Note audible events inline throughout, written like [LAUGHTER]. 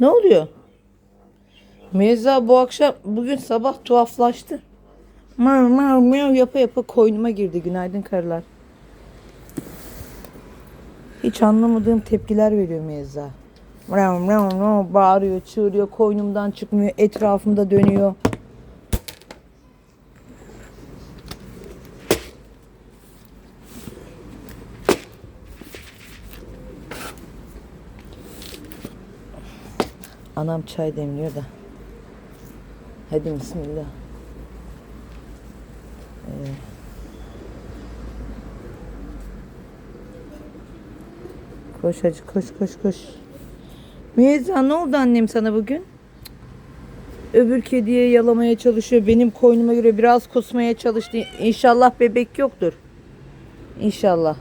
Ne oluyor? Meyza bu akşam bugün sabah tuhaflaştı. Mav mav mav yapa yapa koynuma girdi. Günaydın karılar. Hiç anlamadığım tepkiler veriyor Meyza. Mav mav mav bağırıyor, çığırıyor, koynumdan çıkmıyor, etrafımda dönüyor. Anam çay demliyor da. Hadi bismillah. Ee, koş hacı koş koş koş. Müezzan ne oldu annem sana bugün? Öbür kediye yalamaya çalışıyor. Benim koynuma göre biraz kusmaya çalıştı. İnşallah bebek yoktur. İnşallah.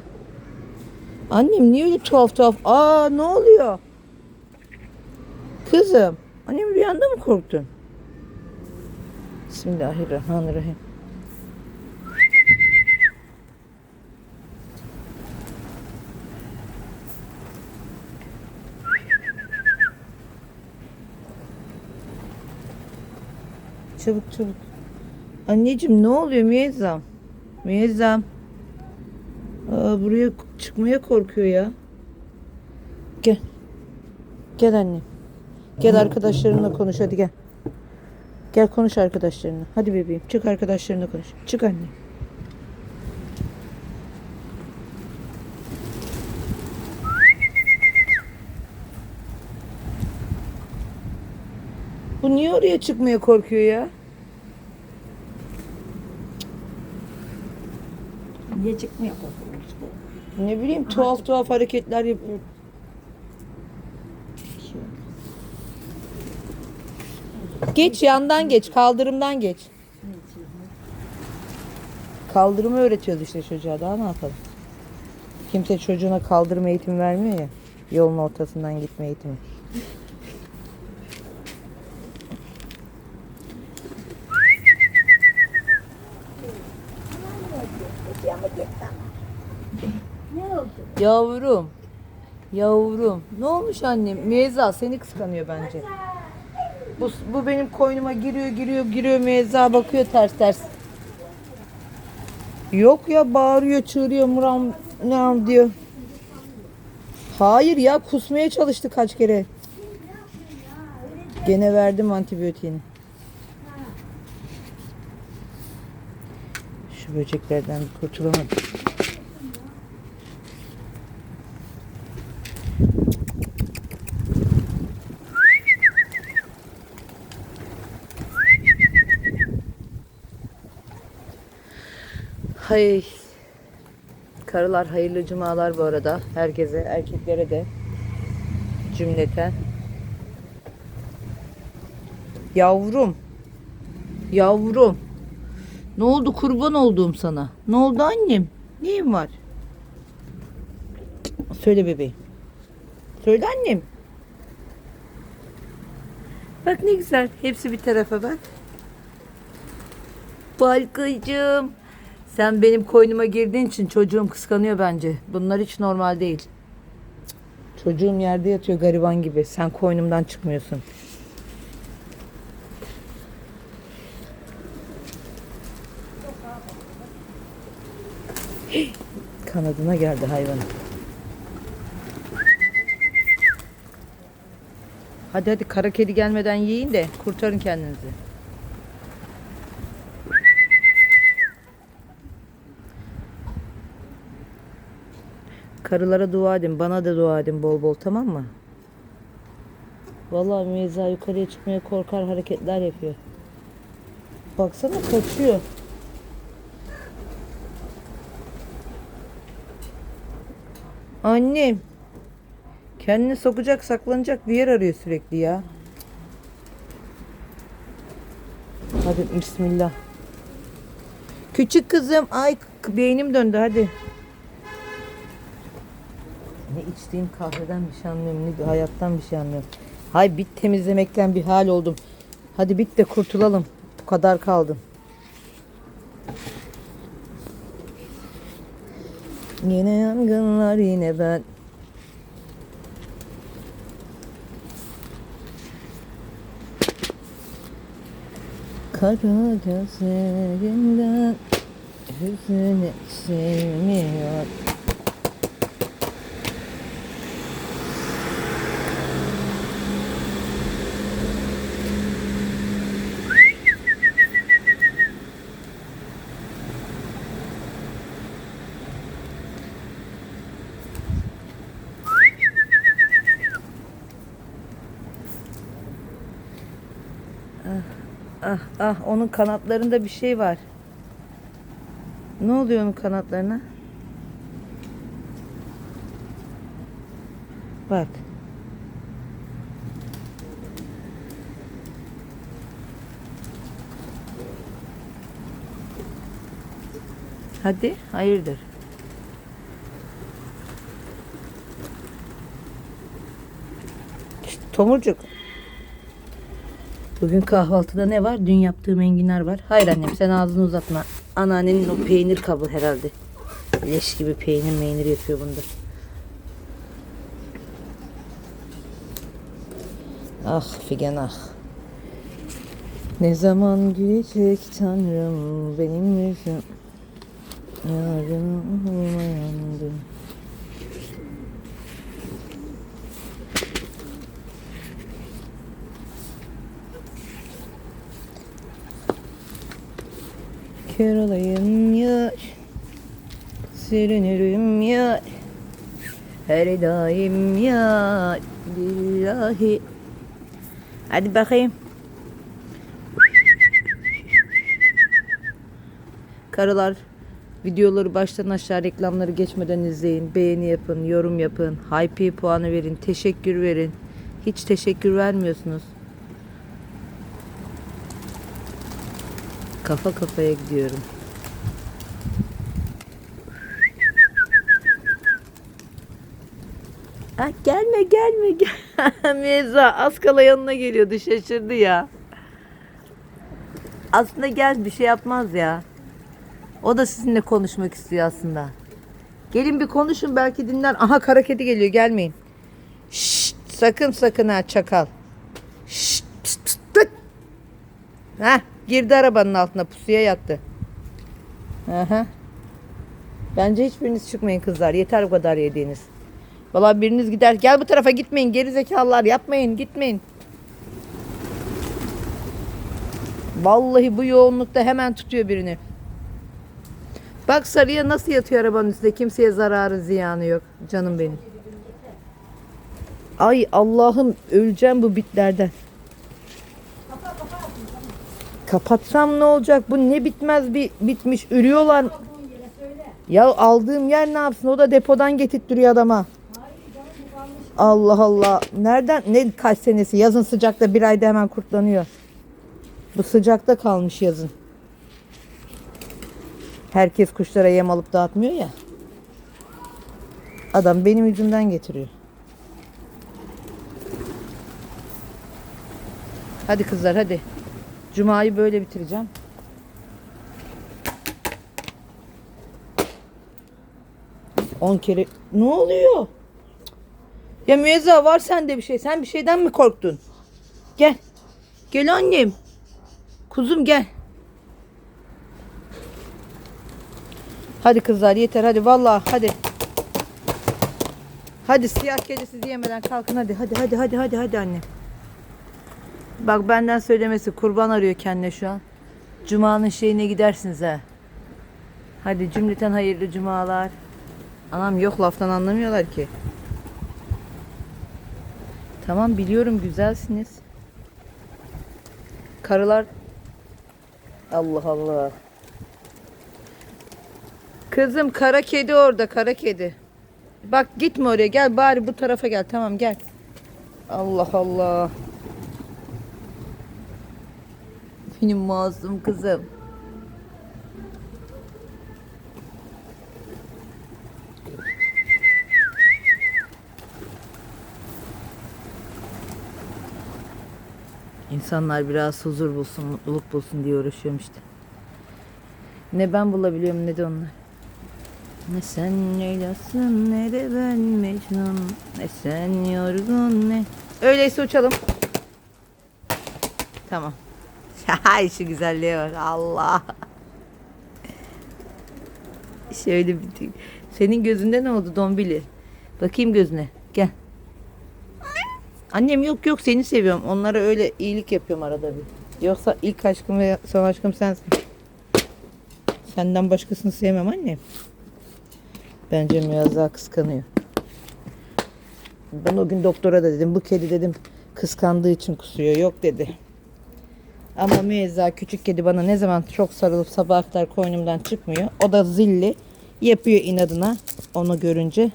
Annem niye öyle tuhaf tuhaf? Aa ne oluyor? Kızım, annem rüyanda mı korktun? Bismillahirrahmanirrahim. Çabuk çabuk. Anneciğim ne oluyor Müezzam? Müezzam. Aa, buraya çıkmaya korkuyor ya. Gel. Gel annem. Gel arkadaşlarınla konuş hadi gel. Gel konuş arkadaşlarınla. Hadi bebeğim çık arkadaşlarınla konuş. Çık anne. Bu niye oraya çıkmaya korkuyor ya? Niye çıkmıyor korkuyoruz bu? Ne bileyim tuhaf tuhaf hareketler yapıyor. Şey yok. Geç yandan geç, kaldırımdan geç. Kaldırımı öğretiyoruz işte çocuğa. Daha ne yapalım? Kimse çocuğuna kaldırma eğitimi vermiyor ya. Yolun ortasından gitme eğitimi. Yavrum. Yavrum. Ne olmuş annem? Meyza seni kıskanıyor bence. Bu, bu benim koynuma giriyor giriyor giriyor Meyza bakıyor ters ters. Yok ya bağırıyor çığırıyor muram muram diyor. Hayır ya kusmaya çalıştı kaç kere. Gene verdim antibiyotiğini. Şu böceklerden kurtulamadım. Hay. Karılar hayırlı cumalar bu arada. Herkese, erkeklere de cümleten. Yavrum. Yavrum. Ne oldu kurban olduğum sana? Ne oldu annem? Neyin var? Söyle bebeğim. Söyle annem. Bak ne güzel. Hepsi bir tarafa bak. Balkıcığım. Sen benim koynuma girdiğin için çocuğum kıskanıyor bence. Bunlar hiç normal değil. Çocuğum yerde yatıyor gariban gibi. Sen koynumdan çıkmıyorsun. Kanadına geldi hayvan. Hadi hadi kara kedi gelmeden yiyin de kurtarın kendinizi. Karılara dua edin. Bana da dua edin bol bol tamam mı? Vallahi Meyza yukarıya çıkmaya korkar hareketler yapıyor. Baksana kaçıyor. Annem. Kendini sokacak, saklanacak bir yer arıyor sürekli ya. Hadi bismillah. Küçük kızım, ay beynim döndü hadi. Ne içtiğim kahveden bir şey anlıyorum ne hayattan bir şey anlıyorum. Hay bit temizlemekten bir hal oldum. Hadi bit de kurtulalım. Bu kadar kaldım. Yine yangınlar yine ben. Kara gözlerinden hüzün eksilmiyor. Ah ah onun kanatlarında bir şey var. Ne oluyor onun kanatlarına? Bak. Hadi hayırdır? İşte tomurcuk. Bugün kahvaltıda ne var? Dün yaptığım enginar var. Hayır annem sen ağzını uzatma. Anneannenin o peynir kabı herhalde. Leş gibi peynir meynir yapıyor bunda. Ah Figen ah. Ne zaman gülecek tanrım benim yüzüm. Yarın yandım. Kör olayım ya Sürünürüm ya Her daim ya Billahi Hadi bakayım Karılar videoları baştan aşağı reklamları geçmeden izleyin. Beğeni yapın, yorum yapın. Hype puanı verin, teşekkür verin. Hiç teşekkür vermiyorsunuz. Kafa kafaya gidiyorum. Ah, gelme gelme gel. [LAUGHS] Meza az kala yanına geliyordu şaşırdı ya. Aslında gel bir şey yapmaz ya. O da sizinle konuşmak istiyor aslında. Gelin bir konuşun belki dinler. Aha kara kedi geliyor gelmeyin. Şşt, sakın sakın ha çakal. Şşt, pst, pst. Heh, girdi arabanın altına pusuya yattı. Aha. Bence hiçbiriniz çıkmayın kızlar. Yeter bu kadar yediğiniz. Vallahi biriniz gider. Gel bu tarafa gitmeyin. Geri zekalılar yapmayın. Gitmeyin. Vallahi bu yoğunlukta hemen tutuyor birini. Bak sarıya nasıl yatıyor arabanın üstünde. Kimseye zararı ziyanı yok. Canım benim. Ay Allah'ım öleceğim bu bitlerden. Kapatsam ne olacak? Bu ne bitmez bir bitmiş. Ürüyorlar. Ya aldığım yer ne yapsın? O da depodan getirttiriyor adama. Allah Allah. Nereden? Ne kaç senesi? Yazın sıcakta bir ayda hemen kurtlanıyor. Bu sıcakta kalmış yazın. Herkes kuşlara yem alıp dağıtmıyor ya. Adam benim yüzümden getiriyor. Hadi kızlar hadi. Cuma'yı böyle bitireceğim. On kere ne oluyor? Ya Müezza var sende bir şey. Sen bir şeyden mi korktun? Gel. Gel annem. Kuzum gel. Hadi kızlar yeter hadi vallahi hadi. Hadi siyah kedi sizi yemeden kalkın hadi hadi hadi hadi hadi hadi anne. Bak benden söylemesi kurban arıyor kendine şu an. Cuma'nın şeyine gidersiniz ha. Hadi cümleten hayırlı cumalar. Anam yok laftan anlamıyorlar ki. Tamam biliyorum güzelsiniz. Karılar Allah Allah. Kızım kara kedi orada kara kedi. Bak gitme oraya gel bari bu tarafa gel tamam gel. Allah Allah. Benim masum kızım. İnsanlar biraz huzur bulsun, mutluluk bulsun diye uğraşıyorum işte. Ne ben bulabiliyorum ne de onlar. Ne sen Leyla'sın ne de ben Mecnun. Ne sen yorgun ne. Öyleyse uçalım. Tamam. [LAUGHS] Hay şu güzelliğe bak Allah. Şöyle bir Senin gözünde ne oldu Dombili? Bakayım gözüne. Gel. Annem yok yok seni seviyorum. Onlara öyle iyilik yapıyorum arada bir. Yoksa ilk aşkım ve son aşkım sensin. Senden başkasını sevmem annem. Bence daha kıskanıyor. Ben o gün doktora da dedim bu kedi dedim kıskandığı için kusuyor. Yok dedi. Ama Müezza küçük kedi bana ne zaman çok sarılıp sabah kadar koynumdan çıkmıyor. O da zilli. Yapıyor inadına onu görünce.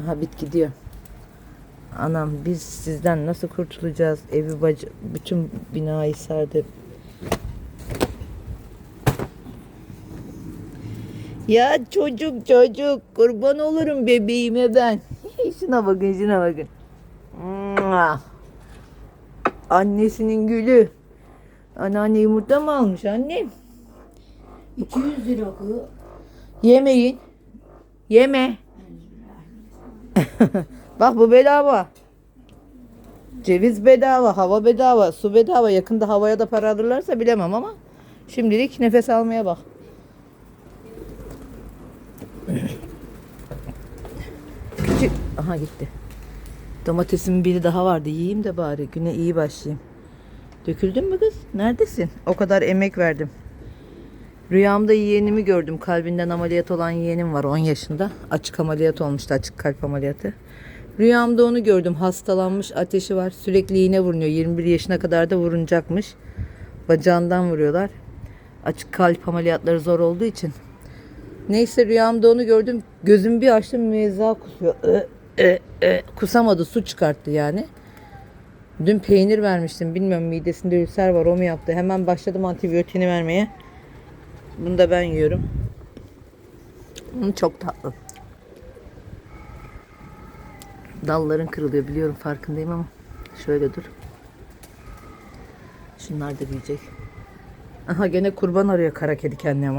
Aha bit gidiyor. Anam biz sizden nasıl kurtulacağız? Evi bacı, bütün binayı sardı. Ya çocuk çocuk kurban olurum bebeğime ben. [LAUGHS] şuna bakın şuna bakın. Annesinin gülü. Anneanne yumurta mı almış annem? 200 lira kız. Yemeyin. Yeme. [LAUGHS] Bak bu bedava. Ceviz bedava, hava bedava, su bedava. Yakında havaya da para alırlarsa bilemem ama şimdilik nefes almaya bak. Küçük. Aha gitti. Domatesimin biri daha vardı. Yiyeyim de bari. Güne iyi başlayayım. Döküldün mü kız? Neredesin? O kadar emek verdim. Rüyamda yeğenimi gördüm. Kalbinden ameliyat olan yeğenim var 10 yaşında. Açık ameliyat olmuştu. Açık kalp ameliyatı. Rüyamda onu gördüm. Hastalanmış. Ateşi var. Sürekli iğne vuruyor. 21 yaşına kadar da vurunacakmış. Bacağından vuruyorlar. Açık kalp ameliyatları zor olduğu için. Neyse rüyamda onu gördüm. Gözümü bir açtım. Müezza kusuyor. Ö, ö. Kusamadı. Su çıkarttı yani. Dün peynir vermiştim. Bilmiyorum midesinde ülser var. O mu yaptı? Hemen başladım antibiyotiğini vermeye. Bunu da ben yiyorum. Hmm, çok tatlı. Dalların kırılıyor biliyorum farkındayım ama şöyle dur. Şunlar da büyüyecek. Aha gene kurban arıyor kara kedi kendine.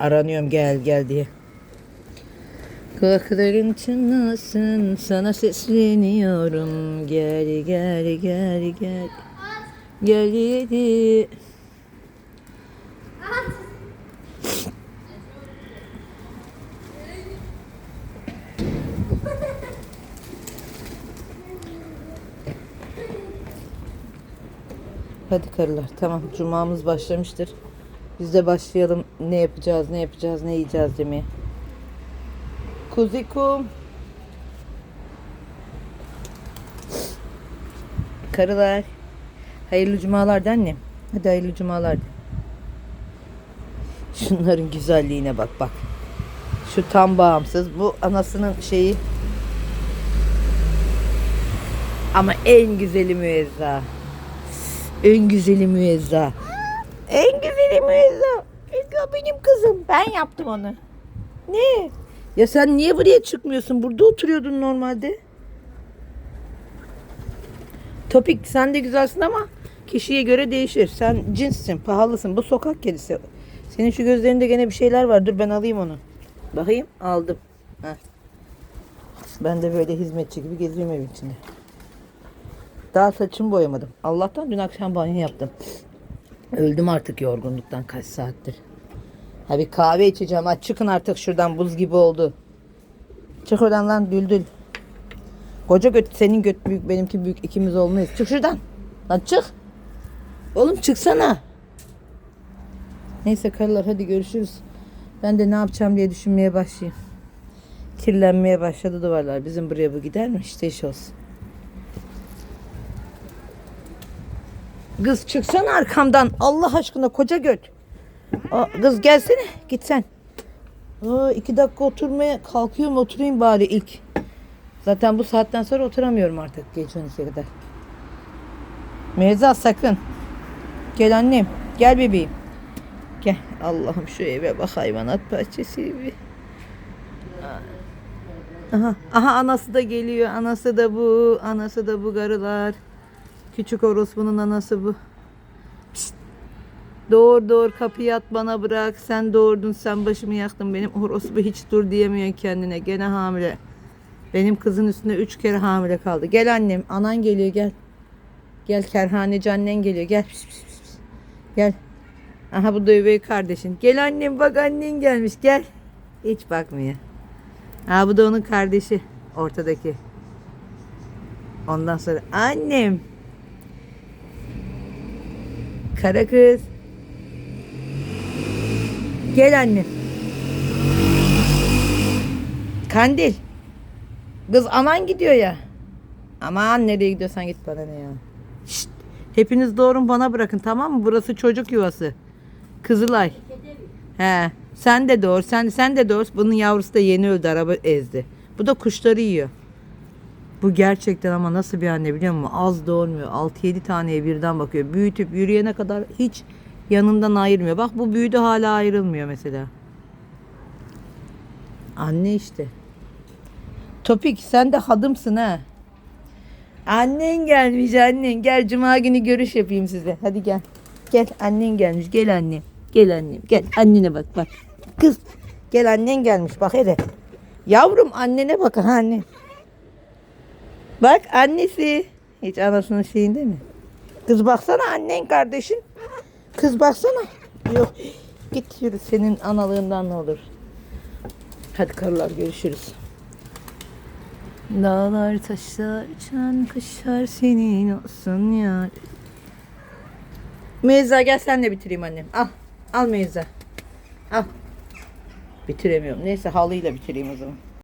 Aranıyorum gel gel diye. Kulakların çınlasın sana sesleniyorum. Gel gel gel gel. Gel yedi. Hadi karılar tamam cumamız başlamıştır. Biz de başlayalım ne yapacağız ne yapacağız ne yiyeceğiz demeye. Kuzikum. Karılar. Hayırlı cumalar de annem. Hadi hayırlı cumalar de. Şunların güzelliğine bak bak. Şu tam bağımsız. Bu anasının şeyi. Ama en güzeli müezza. En güzeli müezza. En güzeli müezza. Müezza benim kızım. Ben yaptım onu. Ne? Ya sen niye buraya çıkmıyorsun? Burada oturuyordun normalde. Topik sen de güzelsin ama kişiye göre değişir. Sen cinssin, pahalısın. Bu sokak kedisi. Senin şu gözlerinde gene bir şeyler var. Dur ben alayım onu. Bakayım aldım. Heh. Ben de böyle hizmetçi gibi geziyorum evin içinde. Daha saçımı boyamadım. Allah'tan dün akşam banyo yaptım. Öldüm artık yorgunluktan kaç saattir. Ha bir kahve içeceğim. Ha çıkın artık şuradan buz gibi oldu. Çık oradan lan düldül. Koca göt senin göt büyük benimki büyük ikimiz olmayız. Çık şuradan. Lan çık. Oğlum çıksana. Neyse karılar hadi görüşürüz. Ben de ne yapacağım diye düşünmeye başlayayım. Kirlenmeye başladı duvarlar. Bizim buraya bu gider mi? İşte iş olsun. Kız çıksana arkamdan. Allah aşkına koca göt. Aa, kız gelsene. Git sen. Aa, iki dakika oturmaya kalkıyorum oturayım bari ilk. Zaten bu saatten sonra oturamıyorum artık gece 12'ye kadar. Meyza sakın. Gel annem. Gel bebeğim. Gel. Allah'ım şu eve bak hayvanat bahçesi gibi. Aha, aha anası da geliyor. Anası da bu. Anası da bu garılar. Küçük orospunun anası bu. Doğur doğur kapıyı at bana bırak. Sen doğurdun sen başımı yaktın. Benim orospu hiç dur diyemiyor kendine. Gene hamile. Benim kızın üstünde üç kere hamile kaldı. Gel annem. Anan geliyor gel. Gel kerhaneci annen geliyor. Gel. Gel. Aha bu da üvey kardeşin. Gel annem bak annen gelmiş. Gel. Hiç bakmıyor. Ha bu da onun kardeşi. Ortadaki. Ondan sonra annem. Kara kız. Gel annem. Kandil. Kız anan gidiyor ya. Aman nereye gidiyorsan git bana ne ya. Şşt, hepiniz doğurun bana bırakın tamam mı? Burası çocuk yuvası. Kızılay. He. Sen de doğur. Sen sen de doğur. Bunun yavrusu da yeni öldü. Araba ezdi. Bu da kuşları yiyor. Bu gerçekten ama nasıl bir anne biliyor musun? Az doğurmuyor. 6-7 taneye birden bakıyor. Büyütüp yürüyene kadar hiç yanından ayırmıyor. Bak bu büyüdü hala ayrılmıyor mesela. Anne işte. Topik sen de hadımsın ha. Annen gelmiş annen. Gel cuma günü görüş yapayım size. Hadi gel. Gel annen gelmiş. Gel anne. Gel annem. Gel annene bak bak. Kız. Gel annen gelmiş bak hele. Yavrum annene bak ha anne. Bak annesi. Hiç anasının şeyinde mi? Kız baksana annen kardeşin. Kız baksana. Yok. Git yürü senin analığından ne olur. Hadi karılar görüşürüz. Dağlar taşlar uçan kuşlar senin olsun ya. Meyza gel sen de bitireyim annem. Al. Al Meyza. Al. Bitiremiyorum. Neyse halıyla bitireyim o zaman.